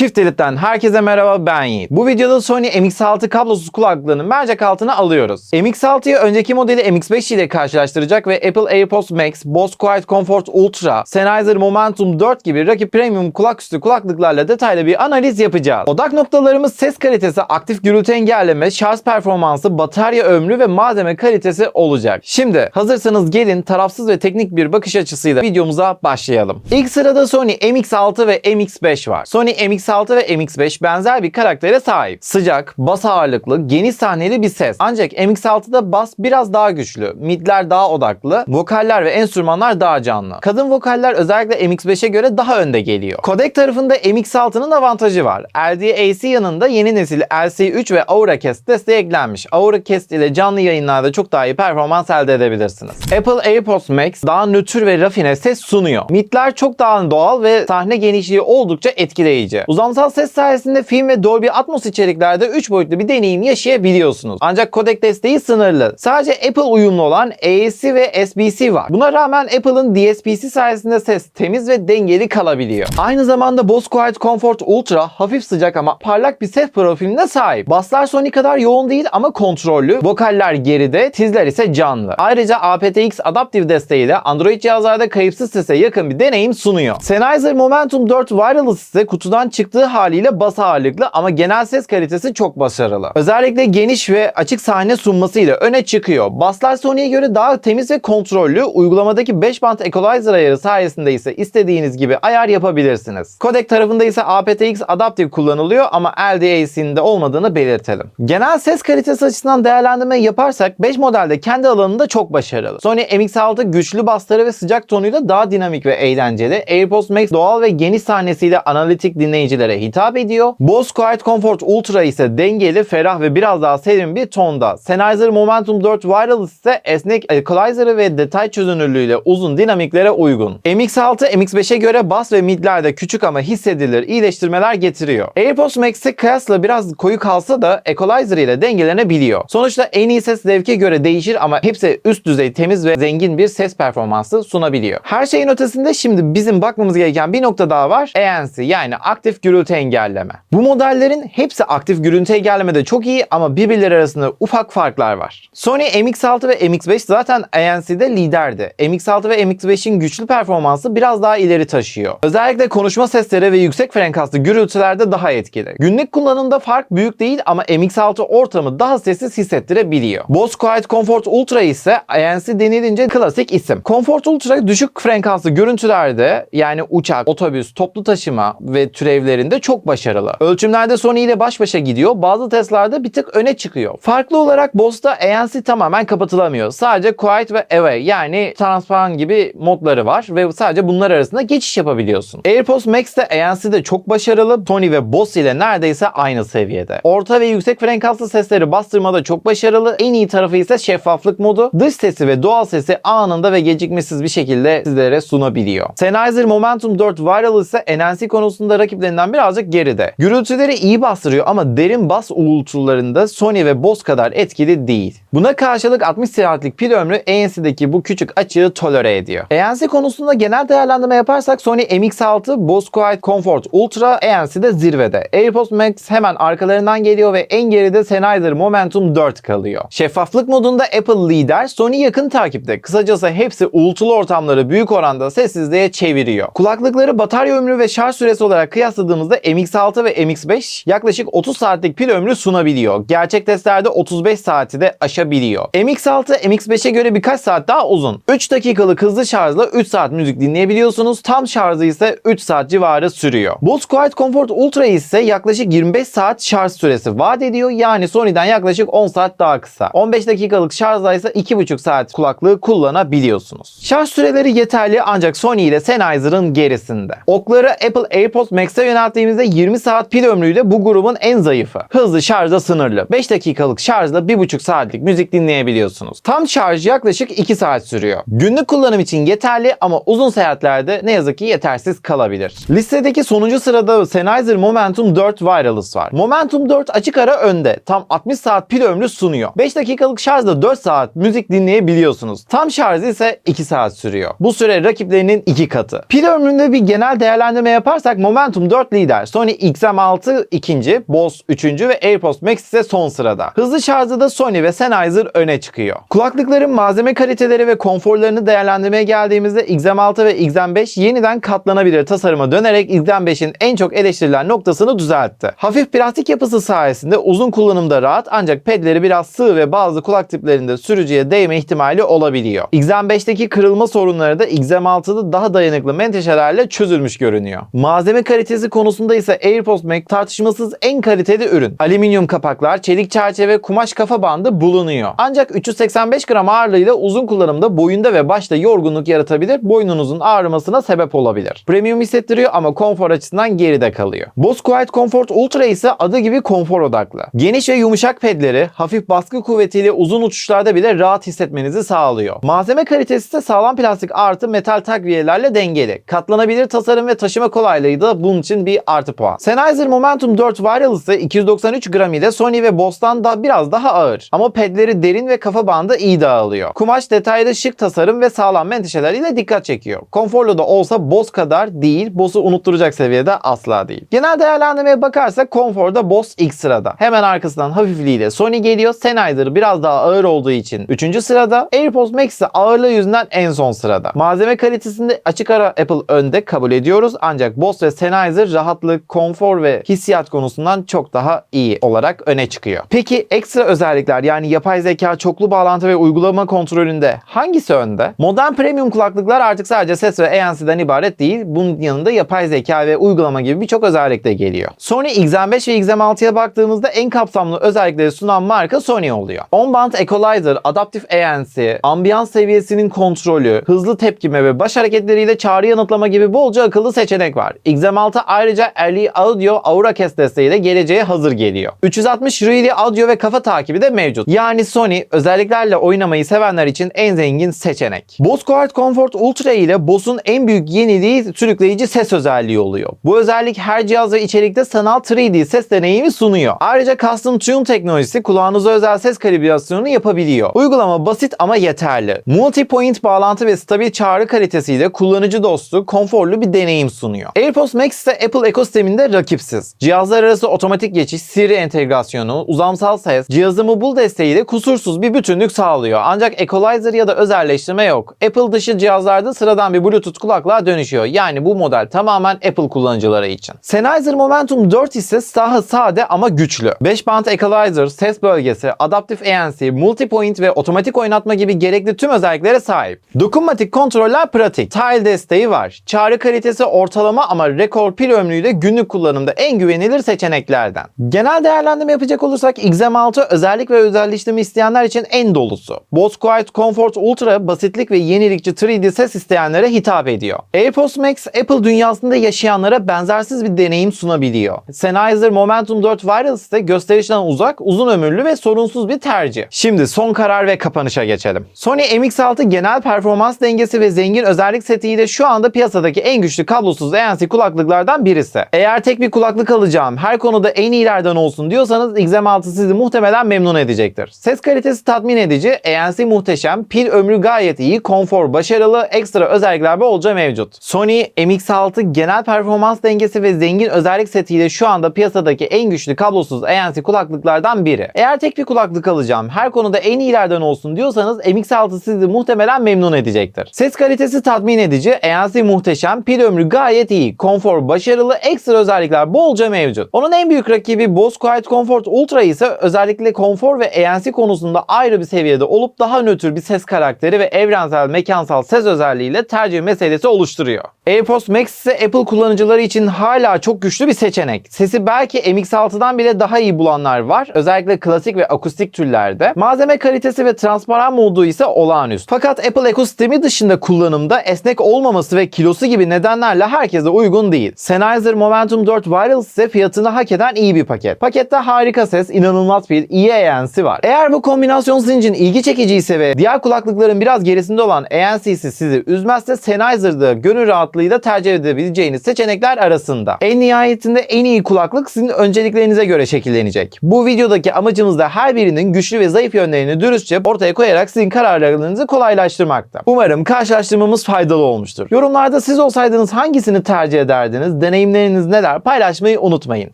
Shift Elite'den herkese merhaba ben Yiğit. Bu videoda Sony MX6 kablosuz kulaklığını mercek altına alıyoruz. MX6'yı önceki modeli MX5 ile karşılaştıracak ve Apple AirPods Max, Bose Quiet Comfort Ultra, Sennheiser Momentum 4 gibi rakip premium kulaküstü kulaklıklarla detaylı bir analiz yapacağız. Odak noktalarımız ses kalitesi, aktif gürültü engelleme, şarj performansı, batarya ömrü ve malzeme kalitesi olacak. Şimdi hazırsanız gelin tarafsız ve teknik bir bakış açısıyla videomuza başlayalım. İlk sırada Sony MX6 ve MX5 var. Sony MX6 ve MX5 benzer bir karaktere sahip. Sıcak, bas ağırlıklı, geniş sahneli bir ses. Ancak MX6'da bas biraz daha güçlü, midler daha odaklı, vokaller ve enstrümanlar daha canlı. Kadın vokaller özellikle MX5'e göre daha önde geliyor. Kodek tarafında MX6'nın avantajı var. LDAC yanında yeni nesil LC3 ve AuraCast desteği eklenmiş. AuraCast ile canlı yayınlarda çok daha iyi performans elde edebilirsiniz. Apple AirPods Max daha nötr ve rafine ses sunuyor. Midler çok daha doğal ve sahne genişliği oldukça etkileyici. Uzamsal ses sayesinde film ve Dolby Atmos içeriklerde 3 boyutlu bir deneyim yaşayabiliyorsunuz. Ancak kodek desteği sınırlı. Sadece Apple uyumlu olan AAC ve SBC var. Buna rağmen Apple'ın DSPC sayesinde ses temiz ve dengeli kalabiliyor. Aynı zamanda Bose Quiet Comfort Ultra hafif sıcak ama parlak bir ses profiline sahip. Basslar Sony kadar yoğun değil ama kontrollü. Vokaller geride, tizler ise canlı. Ayrıca aptX Adaptive desteğiyle Android cihazlarda kayıpsız sese yakın bir deneyim sunuyor. Sennheiser Momentum 4 Wireless ise kutudan çıktığı haliyle bas ağırlıklı ama genel ses kalitesi çok başarılı. Özellikle geniş ve açık sahne sunmasıyla öne çıkıyor. Basslar Sony'ye göre daha temiz ve kontrollü. Uygulamadaki 5 band equalizer ayarı sayesinde ise istediğiniz gibi ayar yapabilirsiniz. Kodek tarafında ise aptX Adaptive kullanılıyor ama LDAC'nin de olmadığını belirtelim. Genel ses kalitesi açısından değerlendirme yaparsak 5 modelde kendi alanında çok başarılı. Sony MX6 güçlü basları ve sıcak tonuyla daha dinamik ve eğlenceli. AirPods Max doğal ve geniş sahnesiyle analitik dinleyicilere hitap ediyor. Bose Quiet Comfort Ultra ise dengeli, ferah ve biraz daha serin bir tonda. Sennheiser Momentum 4 Wireless ise esnek equalizer'ı ve detay çözünürlüğüyle uzun dinamiklere uygun. MX6 MX5'e göre bas ve midlerde küçük ama hissedilir iyileştirmeler getiriyor. AirPods Max'e kıyasla biraz koyu kalsa da equalizer ile dengelenebiliyor. Sonuçta en iyi ses zevke göre değişir ama hepsi üst düzey temiz ve zengin bir ses performansı sunabiliyor. Her şeyin ötesinde şimdi bizim bakmamız gereken bir nokta daha var. ANC yani aktif gürültü engelleme. Bu modellerin hepsi aktif gürültü engellemede çok iyi ama birbirleri arasında ufak farklar var. Sony MX6 ve MX5 zaten ANC'de liderdi. MX6 ve MX5'in güçlü performansı biraz daha ileri taşıyor. Özellikle konuşma sesleri ve yüksek frekanslı gürültülerde daha etkili. Günlük kullanımda fark büyük değil ama MX6 ortamı daha sessiz hissettirebiliyor. Bose Quiet Comfort Ultra ise ANC denilince klasik isim. Comfort Ultra düşük frekanslı görüntülerde yani uçak, otobüs, toplu taşıma ve türevlerinde çok başarılı. Ölçümlerde Sony ile baş başa gidiyor. Bazı testlerde bir tık öne çıkıyor. Farklı olarak Bose'da ANC tamamen kapatılamıyor. Sadece Quiet ve Away yani transparan gibi modları var ve sadece bunlar arasında geçiş yapabiliyorsun. AirPods Max'te ANC de çok başarılı. Sony ve Bose ile neredeyse aynı seviyede. Orta ve yüksek frekanslı sesleri bastırmada çok başarılı. En iyi tarafı ise şeffaflık modu. Dış sesi ve doğal sesi anında ve gecikmesiz bir şekilde sizlere sunabiliyor. Sennheiser Momentum 4 Wireless ise NNC konusunda rakiplerinden birazcık geride. Gürültüleri iyi bastırıyor ama derin bas uğultularında Sony ve Bose kadar etkili değil. Buna karşılık 60 saatlik pil ömrü ANC'deki bu küçük açığı tolere ediyor. ANC konusunda genel değerlendirme yaparsak Sony MX6, Bose Quiet Comfort Ultra ANC'de zirvede. AirPods Max hemen arkalarından geliyor ve en geride Sennheiser Momentum 4 kalıyor. Şeffaflık modunda Apple lider, Sony yakın takipte. Kısacası hepsi uğultulu ortamları büyük oranda sessizliğe çeviriyor. Kulaklıkları batarya ömrü ve şarj süresi olarak kıyasladığımızda MX6 ve MX5 yaklaşık 30 saatlik pil ömrü sunabiliyor. Gerçek testlerde 35 saati de aşabiliyor. MX6 MX5'e göre birkaç saat daha uzun. 3 dakikalık hızlı şarjla 3 saat müzik dinleyebiliyorsunuz. Tam şarjı ise 3 saat civarı sürüyor. Bose Quiet Comfort Ultra ise yaklaşık 25 saat şarj süresi vaat ediyor. Yani Sony'den yaklaşık 10 saat daha kısa. 15 dakikalık şarjla ise 2,5 saat kulaklığı kullanabiliyorsunuz. Şarj süreleri yeterli ancak Sony ile Sennheiser'ın gerisinde. Okları Apple AirPods Max'e yönelttiğimizde 20 saat pil ömrüyle bu grubun en zayıfı. Hızlı şarjda sınırlı. 5 dakikalık şarjla 1,5 saatlik müzik dinleyebiliyorsunuz. Tam şarj yaklaşık 2 saat sürüyor. Günlük kullanım için yeterli ama uzun seyahatlerde ne yazık ki yetersiz kalabilir. Listedeki sonuncu sırada Sennheiser Momentum 4 Wireless var. Momentum 4 açık ara önde. Tam 60 saat pil ömrü sunuyor. 5 dakikalık şarjda 4 saat müzik dinleyebiliyorsunuz. Tam şarj ise 2 saat sürüyor. Bu süre rakiplerinin 2 katı. Pil ömründe bir genel değerlendirme yaparsak Momentum 4 4 lider. Sony XM6 ikinci, Bose üçüncü ve AirPods Max ise son sırada. Hızlı şarjda da Sony ve Sennheiser öne çıkıyor. Kulaklıkların malzeme kaliteleri ve konforlarını değerlendirmeye geldiğimizde XM6 ve XM5 yeniden katlanabilir tasarıma dönerek XM5'in en çok eleştirilen noktasını düzeltti. Hafif plastik yapısı sayesinde uzun kullanımda rahat ancak pedleri biraz sığ ve bazı kulak tiplerinde sürücüye değme ihtimali olabiliyor. XM5'teki kırılma sorunları da XM6'da daha dayanıklı menteşelerle çözülmüş görünüyor. Malzeme kalitesi konusunda ise AirPods Max tartışmasız en kaliteli ürün. Alüminyum kapaklar, çelik çerçeve, kumaş kafa bandı bulunuyor. Ancak 385 gram ağırlığıyla uzun kullanımda boyunda ve başta yorgunluk yaratabilir, boynunuzun ağrımasına sebep olabilir. Premium hissettiriyor ama konfor açısından geride kalıyor. Bose Quiet Comfort Ultra ise adı gibi konfor odaklı. Geniş ve yumuşak pedleri, hafif baskı kuvvetiyle uzun uçuşlarda bile rahat hissetmenizi sağlıyor. Malzeme kalitesi ise sağlam plastik artı metal takviyelerle dengeli. Katlanabilir tasarım ve taşıma kolaylığı da bunun için bir artı puan. Sennheiser Momentum 4 Wireless ise 293 gram ile Sony ve Bose'dan da biraz daha ağır. Ama pedleri derin ve kafa bandı iyi dağılıyor. Kumaş detaylı şık tasarım ve sağlam menteşeler ile dikkat çekiyor. Konforlu da olsa Bose kadar değil, Bose'u unutturacak seviyede asla değil. Genel değerlendirmeye bakarsak konforda Bose ilk sırada. Hemen arkasından hafifliğiyle Sony geliyor. Sennheiser biraz daha ağır olduğu için 3. sırada. AirPods Max ise ağırlığı yüzünden en son sırada. Malzeme kalitesinde açık ara Apple önde kabul ediyoruz. Ancak Bose ve Sennheiser rahatlık, konfor ve hissiyat konusundan çok daha iyi olarak öne çıkıyor. Peki ekstra özellikler yani yapay zeka, çoklu bağlantı ve uygulama kontrolünde hangisi önde? Modern premium kulaklıklar artık sadece ses ve ANC'den ibaret değil. Bunun yanında yapay zeka ve uygulama gibi birçok özellik de geliyor. Sony XM5 ve XM6'ya baktığımızda en kapsamlı özellikleri sunan marka Sony oluyor. On-band equalizer, adaptif ANC, ambiyans seviyesinin kontrolü, hızlı tepkime ve baş hareketleriyle çağrı yanıtlama gibi bolca akıllı seçenek var. XM6 ayrıca Early Audio Auracast desteğiyle geleceğe hazır geliyor. 360 Really Audio ve kafa takibi de mevcut. Yani Sony özelliklerle oynamayı sevenler için en zengin seçenek. Bose Quiet Comfort Ultra ile Bose'un en büyük yeniliği sürükleyici ses özelliği oluyor. Bu özellik her cihaz ve içerikte sanal 3D ses deneyimi sunuyor. Ayrıca Custom Tune teknolojisi kulağınıza özel ses kalibrasyonunu yapabiliyor. Uygulama basit ama yeterli. Multi-point bağlantı ve stabil çağrı kalitesiyle kullanıcı dostu, konforlu bir deneyim sunuyor. AirPods Max ise Apple ekosisteminde rakipsiz. Cihazlar arası otomatik geçiş, Siri entegrasyonu, uzamsal ses, cihazı mobile desteğiyle kusursuz bir bütünlük sağlıyor. Ancak equalizer ya da özelleştirme yok. Apple dışı cihazlarda sıradan bir Bluetooth kulaklığa dönüşüyor. Yani bu model tamamen Apple kullanıcıları için. Sennheiser Momentum 4 ise daha sade ama güçlü. 5 band equalizer, ses bölgesi, adaptif ANC, multi-point ve otomatik oynatma gibi gerekli tüm özelliklere sahip. Dokunmatik kontroller pratik. Tile desteği var. Çağrı kalitesi ortalama ama rekor pil ömrüyle günlük kullanımda en güvenilir seçeneklerden. Genel değerlendirme yapacak olursak XM6 özellik ve özelleştirme isteyenler için en dolusu. Bose Quiet Comfort Ultra basitlik ve yenilikçi 3D ses isteyenlere hitap ediyor. AirPods Max Apple dünyasında yaşayanlara benzersiz bir deneyim sunabiliyor. Sennheiser Momentum 4 Wireless ise gösterişten uzak, uzun ömürlü ve sorunsuz bir tercih. Şimdi son karar ve kapanışa geçelim. Sony MX6 genel performans dengesi ve zengin özellik setiyle şu anda piyasadaki en güçlü kablosuz ANC kulaklıklardan birisi. Eğer tek bir kulaklık alacağım, her konuda en iyilerden olsun diyorsanız XM6 sizi muhtemelen memnun edecektir. Ses kalitesi tatmin edici, ANC muhteşem, pil ömrü gayet iyi, konfor başarılı, ekstra özellikler bolca mevcut. Sony MX6 genel performans dengesi ve zengin özellik setiyle şu anda piyasadaki en güçlü kablosuz ANC kulaklıklardan biri. Eğer tek bir kulaklık alacağım, her konuda en iyilerden olsun diyorsanız MX6 sizi muhtemelen memnun edecektir. Ses kalitesi tatmin edici, ANC muhteşem, pil ömrü gayet iyi, konfor başarılı, ekstra özellikler bolca mevcut. Onun en büyük rakibi Bose Quiet Comfort Ultra ise özellikle konfor ve ANC konusunda ayrı bir seviyede olup daha nötr bir ses karakteri ve evrensel mekansal ses özelliğiyle tercih meselesi oluşturuyor. AirPods Max ise Apple kullanıcıları için hala çok güçlü bir seçenek. Sesi belki MX6'dan bile daha iyi bulanlar var. Özellikle klasik ve akustik türlerde. Malzeme kalitesi ve transparan modu ise olağanüstü. Fakat Apple ekosistemi dışında kullanımda esnek olmaması ve kilosu gibi nedenlerle herkese uygun değil. Sennheiser Momentum 4 Wireless ise fiyatını hak eden iyi bir paket. Pakette harika ses, inanılmaz pil, iyi ANC var. Eğer bu kombinasyon sizin ilgi çekiciyse ve diğer kulaklıkların biraz gerisinde olan ANC'si sizi üzmezse Sennheiser'da gönül rahatlığıyla tercih edebileceğiniz seçenekler arasında. En nihayetinde en iyi kulaklık sizin önceliklerinize göre şekillenecek. Bu videodaki amacımız da her birinin güçlü ve zayıf yönlerini dürüstçe ortaya koyarak sizin kararlarınızı kolaylaştırmakta. Umarım karşılaştırmamız faydalı olmuştur. Yorumlarda siz olsaydınız hangisini tercih ederdiniz? Deneyimleriniz neler paylaşmayı unutmayın.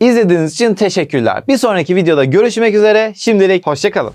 İzlediğiniz için teşekkürler. Bir sonraki videoda görüşmek üzere. Şimdilik hoşçakalın.